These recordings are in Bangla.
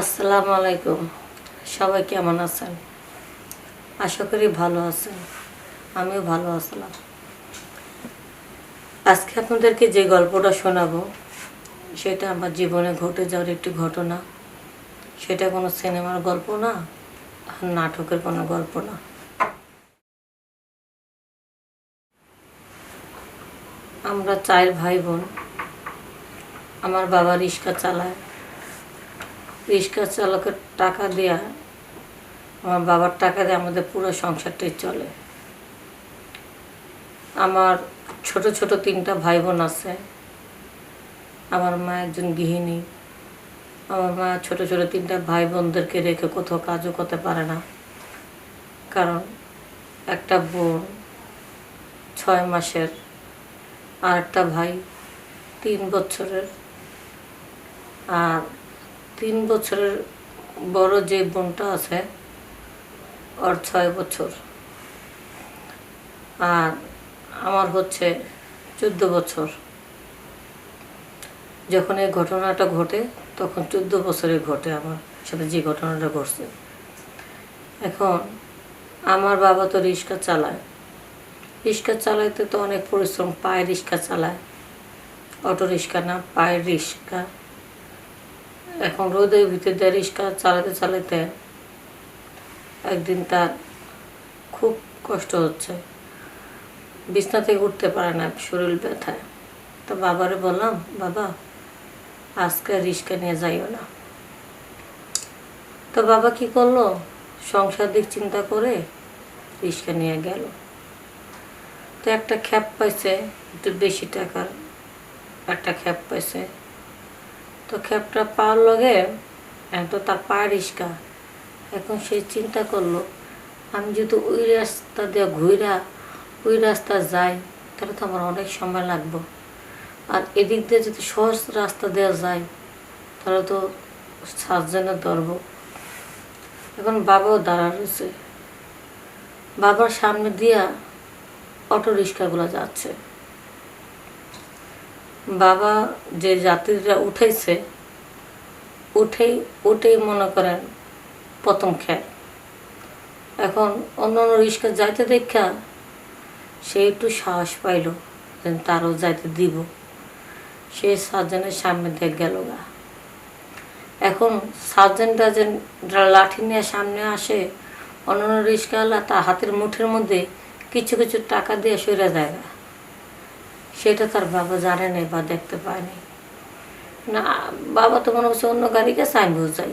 আসসালামু আলাইকুম। সবাই কেমন আছেন? আশা করি ভালো আছেন। আমিও ভালো আসলাম আজকে আপনাদেরকে যে গল্পটা শোনাবো, সেটা আমার জীবনে ঘটে যাওয়ার একটি ঘটনা। সেটা কোনো সিনেমার গল্প না, আর নাটকের কোনো গল্প না। আমরা চার ভাই বোন, আমার বাবা রিক্সা চালায়। রিক্সা চালকের টাকা দেয়া, আমার বাবার টাকা দিয়ে আমাদের পুরো সংসারটাই চলে। আমার ছোট ছোট তিনটা ভাই বোন আছে। আমার মা একজন গৃহিণী। আমার মা ছোট ছোট তিনটা ভাই বোনদেরকে রেখে কোথাও কাজও করতে পারে না। কারণ একটা বোন ছয় মাসের আর একটা ভাই তিন বছরের। আর তিন বছরের বড় যে বোনটা আছে, ওর ছয় বছর। আর আমার হচ্ছে চোদ্দ বছর। যখন এই ঘটনাটা ঘটে, তখন চোদ্দ বছরে ঘটে আমার সাথে যে ঘটনাটা ঘটছে। এখন আমার বাবা তো রিক্সা চালায়। রিক্সা চালাইতে তো অনেক পরিশ্রম, পায়ে রিক্সা চালায়। অটো রিক্সা না পায়ের রিক্সা। এখন রোদের ভিতর দিয়ে রিক্সা চালাতে চালাতে একদিন তার খুব কষ্ট হচ্ছে। বিছনা থেকে উঠতে পারে না, শরীর ব্যথায়। তো বাবারে বললাম, বাবা, আজকে রিক্সা নিয়ে যাইও না। তো বাবা কি করল? সংসার দিক চিন্তা করে রিক্সা নিয়ে গেল। তো একটা খ্যাপ পাইছে, একটু বেশি টাকার একটা খ্যাপ পাইছে। তো খ্যাপটা পাওয়ার লগে এখন তো তার পায়ের রিক্সা এখন সে চিন্তা করল, আমি যদি ওই রাস্তা দিয়ে ঘুরা ওই রাস্তা যাই, তাহলে তো আমার অনেক সময় লাগবে। আর এদিক দিয়ে যদি সহজ রাস্তা দেওয়া যায় তাহলে তো সাতজনের ধরব। এখন বাবাও দাঁড়া রয়েছে। বাবার সামনে দিয়া অটো রিক্সাগুলো যাচ্ছে। বাবা যে যাত্রীরা উঠেছে, উঠেই উঠেই মনে করেন প্রথম খ্যাপ এখন অন্য অন্য রিক্সা যাইতে দেখা, সে একটু সাহস পাইল যে তারও যাইতে দিব। সে সার্জেনের সামনে দেখ গেল গা। এখন সার্জেনটা যে লাঠি নিয়ে সামনে আসে, অন্য অন্য রিক্সাওয়ালা তার হাতের মুঠের মধ্যে কিছু কিছু টাকা দিয়ে সরে যায় না সেটা তার বাবা জানে নাই বা দেখতে পায়নি। না, বাবা তো মনে হচ্ছে অন্য গাড়িকে সাইন যাই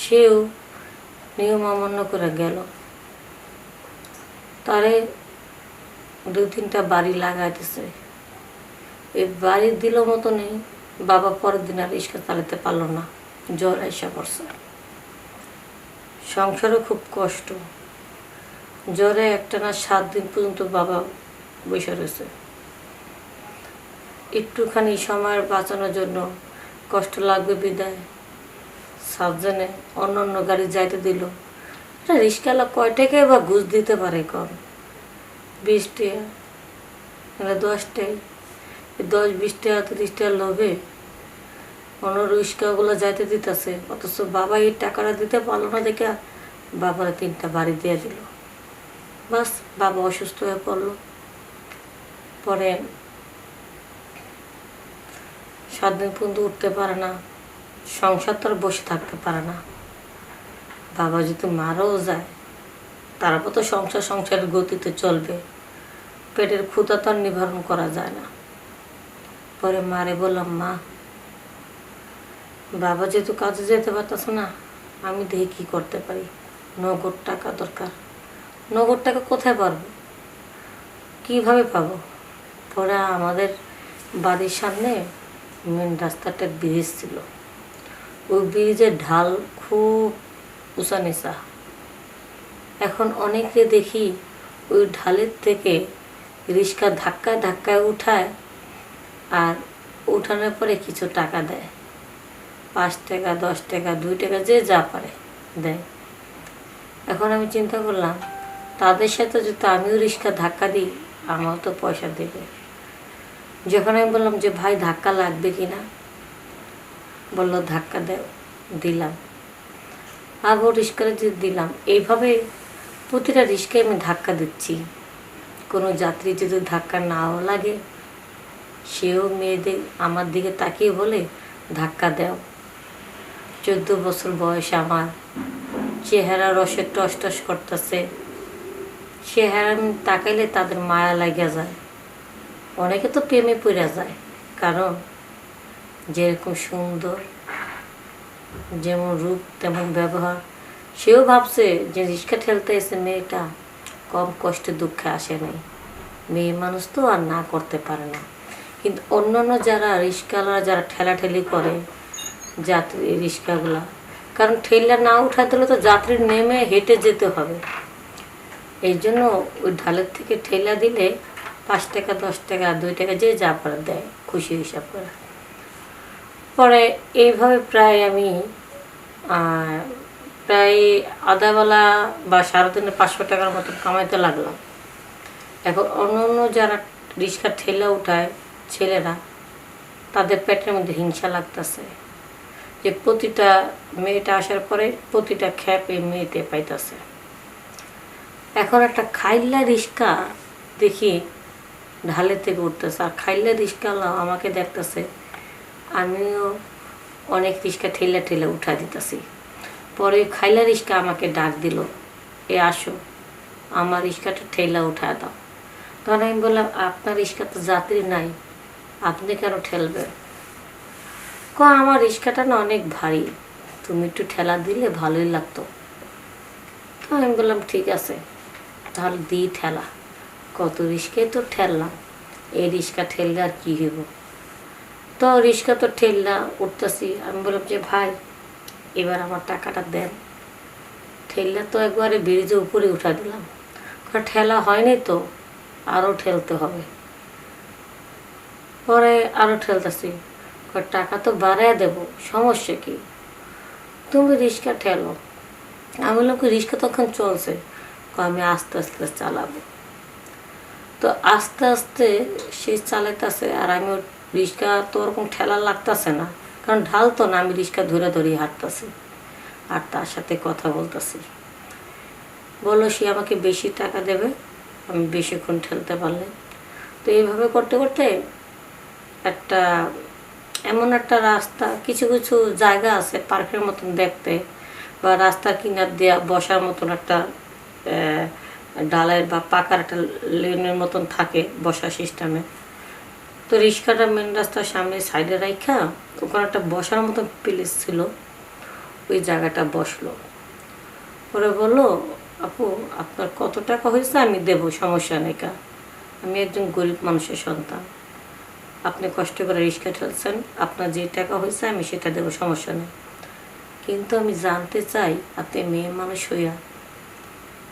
সেও নিয়ম অমান্য করে গেল। তারে দু তিনটা বাড়ি লাগাইতেছে। এই বাড়ি দিল মতো নেই বাবা পরের দিন আর রিক্সা চালাতে পারল না। জ্বর এসে পড়ছে। সংসারে খুব কষ্ট। জ্বরে একটা না সাত দিন পর্যন্ত বাবা বসে রয়েছে। একটুখানি সময় বাঁচানোর জন্য কষ্ট লাগবে বিদায়। সাবজেনে অন্য অন্য গাড়ি যাইতে দিল। এটা রিক্সাওয়ালা কয় বা ঘুষ দিতে পারে কম? বিশ টাকা মানে দশ টাকা দশ বিশ টাকা টাকা লোভে অন্য রিক্সাগুলো যাইতে দিতেছে। অথচ বাবা এই টাকাটা দিতে পারল না দেখে বাবার তিনটা বাড়ি দিয়ে দিল। বাস বাবা অসুস্থ হয়ে পড়ল। পরে সাত দিন পর্যন্ত উঠতে পারে না, সংসার তো বসে থাকতে পারে না। বাবা যদি মারাও যায় তারপর তো সংসার সংসারের গতিতে চলবে। পেটের ক্ষুধা তো আর নিবারণ করা যায় না। পরে মারে বললাম, মা, বাবা যেহেতু কাজে যেতে পারতেছে না, আমি দেখি কী করতে পারি। নগদ টাকা দরকার। নগদ টাকা কোথায় পারব কীভাবে পাবো? পরে আমাদের বাড়ির সামনে মেন রাস্তাটা ব্রিজ ছিল। ওই ব্রিজের ঢাল খুব উঁচা নিচা। এখন অনেকে দেখি ওই ঢালের থেকে রিক্সা ধাক্কায় ধাক্কায় উঠায় আর উঠানোর পরে কিছু টাকা দেয়। পাঁচ টাকা, দশ টাকা, দুই টাকা যে যা পারে দেয়। এখন আমি চিন্তা করলাম, তাদের সাথে যদি আমিও রিক্সা ধাক্কা দিই, আমারও তো পয়সা দেবে। যখন আমি বললাম যে, ভাই, ধাক্কা লাগবে কি না? বলল, ধাক্কা দেও দিলাম। আবার রিস্কারে যে, দিলাম। এইভাবে প্রতিটা রিস্কায় আমি ধাক্কা দিচ্ছি। কোনো যাত্রী যদি ধাক্কা নাও লাগে, সেও মেয়েদের আমার দিকে তাকিয়ে বলে, ধাক্কা দাও। চোদ্দ বছর বয়স আমার। চেহারা রসে টস টস করতেছে। চেহারা তাকাইলে তাদের মায়া লাগিয়া যায়। অনেকে তো প্রেমে পড়ে যায়। কারণ যেরকম সুন্দর, যেমন রূপ, তেমন ব্যবহার, সেও ভাবছে যে রিক্সা ঠেলতে এসে মেয়েটা কম কষ্টে দুঃখে আসে নাই। মেয়ে মানুষ তো আর না করতে পারে না। কিন্তু অন্যান্য যারা রিক্সাওয়ালা যারা ঠেলাঠেলি করে যাত্রী, রিক্সাগুলা, কারণ ঠেলা না উঠা দিলে তো যাত্রী নেমে হেঁটে যেতে হবে। এই জন্য ওই ঢালের থেকে ঠেলা দিলে পাঁচ টাকা, দশ টাকা, দুই টাকা, যে যা পারে দেয়, খুশি হিসাব করে। পরে এইভাবে প্রায় আমি প্রায় আধাবেলা বা সারাদিনে পাঁচশো টাকার মতো কামাইতে লাগলাম। এখন অন্য অন্য যারা রিক্সা ঠেলে উঠায়, ছেলেরা, তাদের পেটের মধ্যে হিংসা লাগতেছে যে প্রতিটা মেয়েটা আসার পরে প্রতিটা খ্যাপ এই মেয়েতে পাইতেছে। এখন একটা খাইল্লা রিক্সা দেখি ঢালে থেকে উঠতেছে। আর খাইল্লা রিক্সাওয়ালা আমাকে দেখতেছে, আমিও অনেক রিক্সা ঠেলে ঠেলে উঠা দিতেছি। পরে খাইলা রিক্সা আমাকে ডাক দিল, এ, আসো, আমার রিক্সাটা ঠেলা উঠা দাও। তখন আমি বললাম, আপনার রিক্সা তো যাত্রী নাই, আপনি কেন ঠেলবেন ক, আমার রিক্সাটা না অনেক ভারী, তুমি একটু ঠেলা দিলে ভালোই লাগতো। তো আমি বললাম, ঠিক আছে, তাহলে দিই ঠেলা। কত রিক্সায় তো ঠেললাম। এই রিক্সা ঠেললে আর কী হইব? তো রিক্সা তো ঠেললা, উঠতেছি। আমি বললাম যে, ভাই, এবার আমার টাকাটা দেন। ঠেললে তো একবারে ব্রিজে উপরে উঠা দিলাম। ঠেলা হয়নি তো আরও ঠেলতে হবে। পরে আরও ঠেলতেছি। টাকা তো বাড়ায় দেবো, সমস্যা কি? তুমি রিক্সা ঠেলো। আমি বললাম কি রিক্সা তখন চলছে। আমি আস্তে আস্তে চালাবো। তো আস্তে আস্তে সে চালাইতেছে আর আমি রিক্সা তো ওরকম ঠেলা লাগতেছে না। কারণ ঢাল তো না, আমি রিক্সা ধরে ধরে হাঁটতেছি। আর তার সাথে কথা বলতেছি। বলল, সে আমাকে বেশি টাকা দেবে, আমি বেশিক্ষণ ঠেলতে পারলে। তো এইভাবে করতে করতে একটা এমন একটা রাস্তা, কিছু কিছু জায়গা আছে পার্কের মতন দেখতে, বা রাস্তার কিনার দেওয়া বসার মতন একটা ডালের বা পাকার একটা লেনের মতন থাকে বসার সিস্টেমে তো রিক্সাটা মেন রাস্তার সামনে সাইডে রাখা ওখানে একটা বসার মতন প্লেস ছিল, ওই জায়গাটা বসল। পরে বলল, আপু, আপনার কত টাকা হয়েছে? আমি দেব, সমস্যা নেই কা। আমি একজন গরিব মানুষের সন্তান। আপনি কষ্ট করে রিক্সা ঠেলছেন, আপনার যে টাকা হয়েছে আমি সেটা দেবো, সমস্যা নেই। কিন্তু আমি জানতে চাই, আপনি মেয়ে মানুষ হইয়া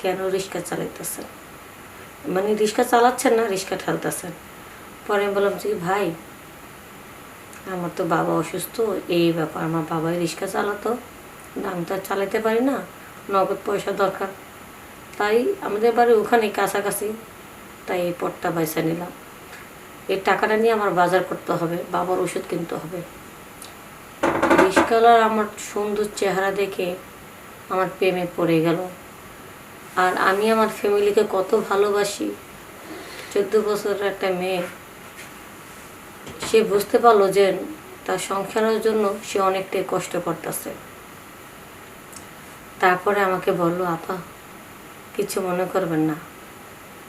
কেন রিক্সা চালাইতেছেন? মানে রিক্সা চালাচ্ছেন না, রিক্সা ঠেলতেছেন। পরে আমি বললাম যে ভাই, আমার তো বাবা অসুস্থ, এই ব্যাপার। আমার বাবাই রিক্সা চালাতো আমি তো আর চালাতে পারি না, নগদ পয়সা দরকার। তাই আমাদের বাড়ি ওখানে কাছাকাছি, তাই এই পটটা বাইসা নিলাম। এই টাকাটা নিয়ে আমার বাজার করতে হবে, বাবার ওষুধ কিনতে হবে। রিক্সাওয়ালার আমার সুন্দর চেহারা দেখে আমার প্রেমে পড়ে গেল। আর আমি আমার ফ্যামিলিকে কত ভালোবাসি। চোদ্দ বছরের একটা মেয়ে। সে বুঝতে পারল যে তার সংসারের জন্য সে অনেকটাই কষ্ট করতেছে। তারপরে আমাকে বলল, আপা, কিছু মনে করবেন না।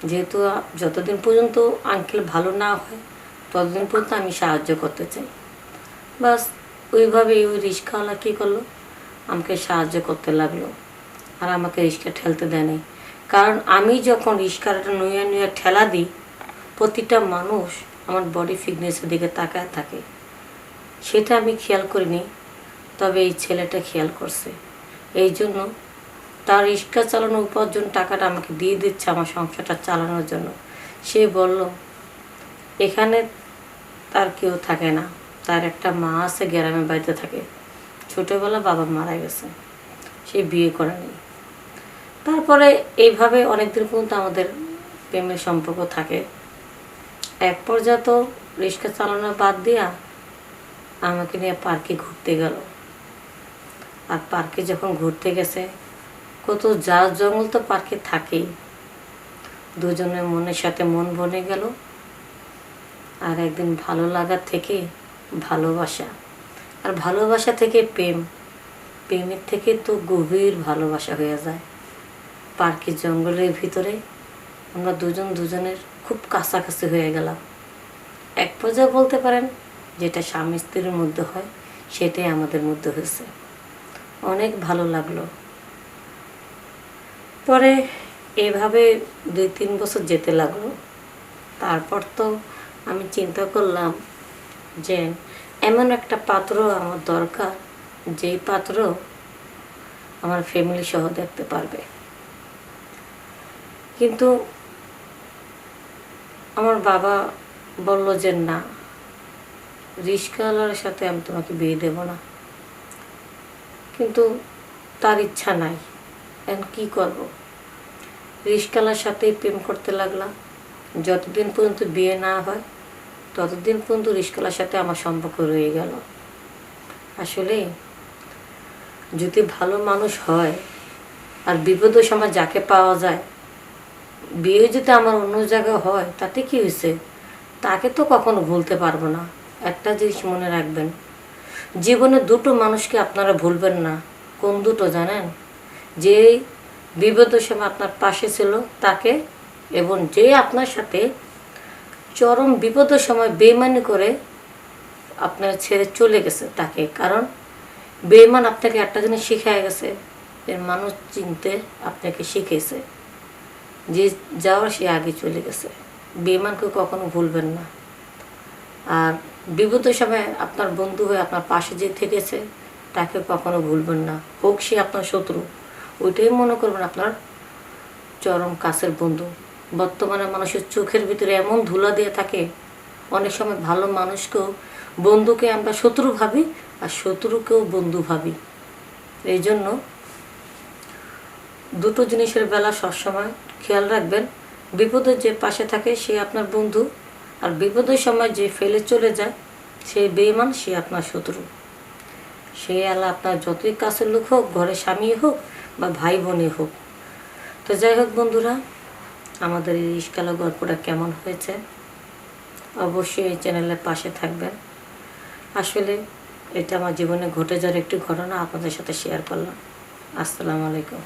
যেহেতু যতদিন পর্যন্ত আঙ্কেল ভালো না হয়, ততদিন পর্যন্ত আমি সাহায্য করতে চাই। বাস ওইভাবে ওই রিক্সাওয়ালা কী করল? আমাকে সাহায্য করতে লাগল। আর আমাকে রিক্সা ঠেলতে দেয়নি কারণ আমি যখন রিক্সাটা নুয়ে নুয়ে ঠেলা দিই, প্রতিটা মানুষ আমার বডি ফিটনেসের দিকে তাকায় থাকে। সেটা আমি খেয়াল করিনি, তবে এই ছেলেটা খেয়াল করছে। এই জন্য তার রিক্সা চালানোর উপার্জন টাকাটা আমাকে দিয়ে দিচ্ছে আমার সংসারটা চালানোর জন্য। সে বলল, এখানে তার কেউ থাকে না। তার একটা মা আছে, গ্রামের বাড়িতে থাকে। ছোটোবেলা বাবা মারা গেছে। সে বিয়ে করেনি। তারপরে এইভাবে অনেকদিন পর্যন্ত আমাদের প্রেমের সম্পর্ক থাকে। এক পর্যায়ে তো রিক্সা চালানো বাদ দিয়া আমাকে নিয়ে পার্কে ঘুরতে গেল। আর পার্কে যখন ঘুরতে গেছে, কত জাল জঙ্গল তো পার্কে থাকেই। দুজনের মনের সাথে মন বনে গেল। আর একদিন ভালো লাগার থেকে ভালোবাসা। আর ভালোবাসা থেকে প্রেম। প্রেমের থেকে তো গভীর ভালোবাসা হয়ে যায়। পার্কের জঙ্গলের ভিতরে আমরা দুজন দুজনের খুব কাছাকাছি হয়ে গেলাম। এক পর্যায়ে বলতে পারেন যেটা স্বামী স্ত্রীর মধ্যে হয়, সেটাই আমাদের মধ্যে হয়েছে। অনেক ভালো লাগল। পরে এভাবে দুই তিন বছর যেতে লাগল। তারপর তো আমি চিন্তা করলাম যে এমন একটা পাত্র আমার দরকার, যেই পাত্র আমার ফ্যামিলি সহ দেখতে পারবে। কিন্তু আমার বাবা বলল যে, না রিস্কাওয়ালার সাথে আমি তোমাকে বিয়ে দেব না। কিন্তু তার ইচ্ছা নাই। এখন কি করব? রিস্কালার সাথেই প্রেম করতে লাগলাম। যতদিন পর্যন্ত বিয়ে না হয়, ততদিন পর্যন্ত রিস্কালার সাথে আমার সম্পর্ক রয়ে গেল। আসলে যদি ভালো মানুষ হয় আর বিপদের সময় যাকে পাওয়া যায় বিয়ে যদি আমার অন্য জায়গায় হয়, তাতে কি হয়েছে? তাকে তো কখনো ভুলতে পারব না। একটা জিনিস মনে রাখবেন, জীবনে দুটো মানুষকে আপনারা ভুলবেন না। কোন দুটো জানেন? যে বিপদের সময় আপনার পাশে ছিল, তাকে এবং যে আপনার সাথে চরম বিপদের সময় বেমানি করে আপনার ছেড়ে চলে গেছে তাকে। কারণ বেমান আপনাকে একটা জিনিস শিখায় গেছে এর মানুষ চিনতে আপনাকে শিখেছে। যে যাওয়ার সে আগে চলে গেছে। বেমানকে কখনো ভুলবেন না। আর বিপদের সময় আপনার বন্ধু হয়ে আপনার পাশে যে থেকেছে তাকে কখনো ভুলবেন না। হোক সে আপনার শত্রু, ওইটাই মনে করবেন আপনার চরম কাছের বন্ধু। বর্তমানে মানুষের চোখের ভিতরে এমন ধুলা দিয়ে থাকে, অনেক সময় ভালো মানুষকেও বন্ধুকে আমরা শত্রু ভাবি আর শত্রুকেও বন্ধু ভাবি। এই জন্য দুটো জিনিসের বেলা সবসময় খেয়াল রাখবেন বিপদের যে পাশে থাকে সে আপনার বন্ধু, আর বিপদের সময় যে ফেলে চলে যায়, সে বেইমান সে আপনার শত্রু। সে আল্লাহ আপনার যতই কাছের লোক হোক, ঘরে স্বামী হোক বা ভাই বোনই হোক। তো যাই হোক বন্ধুরা, আমাদের এই ইস্কালো গল্পটা কেমন হয়েছে? অবশ্যই এই চ্যানেলের পাশে থাকবেন। আসলে এটা আমার জীবনে ঘটে যাওয়ার একটি ঘটনা আপনাদের সাথে শেয়ার করলাম। আসসালামু আলাইকুম।